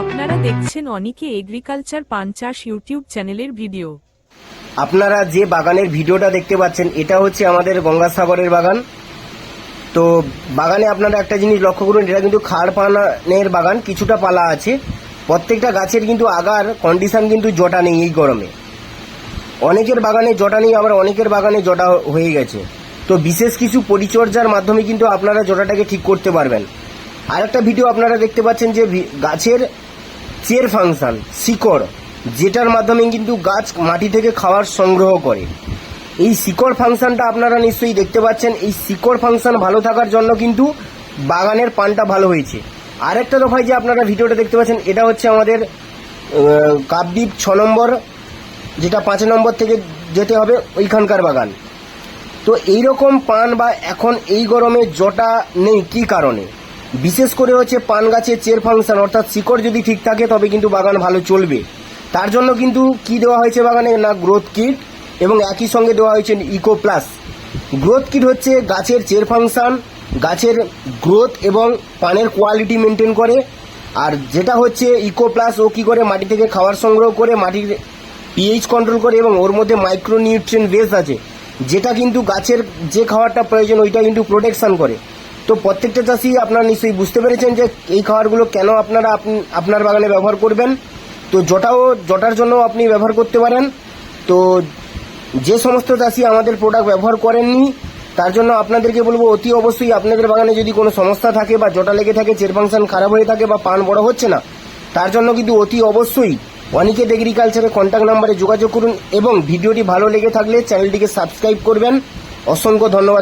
দেখছেন অনিকে এগ্রিকালচার পান চাষ ইউটিউব চ্যানেলের ভিডিও। আপনারা যে বাগানের ভিডিওটা দেখতে পাচ্ছেন, এটা হচ্ছে আমাদের গঙ্গাসাগরের বাগান। তো বাগানে আপনারা একটা জিনিস লক্ষ্য করুন, এটা কিন্তু খাড় পানের বাগান, কিছুটা পালা আছে। প্রত্যেকটা গাছের কিন্তু আগার কন্ডিশন কিন্তু জটা নেই এই গরমে। অনেকের বাগানে জটা নেই, আবার অনেকের বাগানে জটা হয়ে গেছে। তো বিশেষ কিছু পরিচর্যার মাধ্যমে কিন্তু আপনারা জটাটাকে ঠিক করতে পারবেন। আর একটা ভিডিও আপনারা দেখতে পাচ্ছেন যে গাছের চের ফাংশন শিকড় যেটার মাধ্যমে কিন্তু গাছ মাটি থেকে খাবার সংগ্রহ করে। এই শিকড় ফাংশনটা আপনারা নিশ্চয়ই দেখতে পাচ্ছেন। এই শিকড় ফাংশন ভালো থাকার জন্য কিন্তু বাগানের পানটা ভালো হয়েছে। আরেকটা দফায় যে আপনারা ভিডিওটা দেখতে পাচ্ছেন এটা হচ্ছে আমাদের আহ, কাকদ্বীপ ছ নম্বর যেটা পাঁচ নম্বর থেকে যেতে হবে ওইখানকার বাগান। তো এই রকম পান বা এখন এই গরমে জটা নেই কি কারণে? বিশেষ করে হচ্ছে পান গাছের চের ফাংশন, অর্থাৎ শিকড় যদি ঠিক থাকে, তবে কিন্তু বাগান ভালো চলবে। তার জন্য কিন্তু কি দেওয়া হয়েছে বাগানে? না গ্রোথ কিট এবং একই সঙ্গে দেওয়া হয়েছে ইকো প্লাস গ্রোথ কিট হচ্ছে গাছের চের ফাংশন, গাছের গ্রোথ এবং পানের কোয়ালিটি মেনটেন করে। আর যেটা হচ্ছে ইকো প্লাস ও কি করে? মাটি থেকে খাবার সংগ্রহ করে, মাটির পিএইচ কন্ট্রোল করে এবং ওর মধ্যে মাইক্রোনিউট্রিয়েন্ট বেস আছে। যেটা কিন্তু গাছের যে খাবারটা প্রয়োজন, ওইটা কিন্তু প্রোটেকশান করে। তো প্রত্যেকটা চাষি আপনারা নিশ্চয়ই বুঝতে পেরেছেন যে এই খাবারগুলো কেন আপনারা আপনি- আপনার বাগানে ব্যবহার করবেন। তো জটাও জটার জন্য আপনি ব্যবহার করতে পারেন। তো যে সমস্ত চাষি আমাদের প্রোডাক্ট ব্যবহার করেননি, তার জন্য আপনাদেরকে বলব, অতি অবশ্যই আপনাদের বাগানে যদি কোনো সমস্যা থাকে বা জটা লেগে থাকে, চের ফাংশন খারাপ হয়ে থাকে বা পান বড় হচ্ছে না, তার জন্য কিন্তু অতি অবশ্যই অনিকেত এগ্রিকালচারের কন্ট্যাক্ট নাম্বারে যোগাযোগ করুন এবং ভিডিওটি ভালো লেগে থাকলে চ্যানেলটিকে সাবস্ক্রাইব করবেন। অসংখ্য ধন্যবাদ।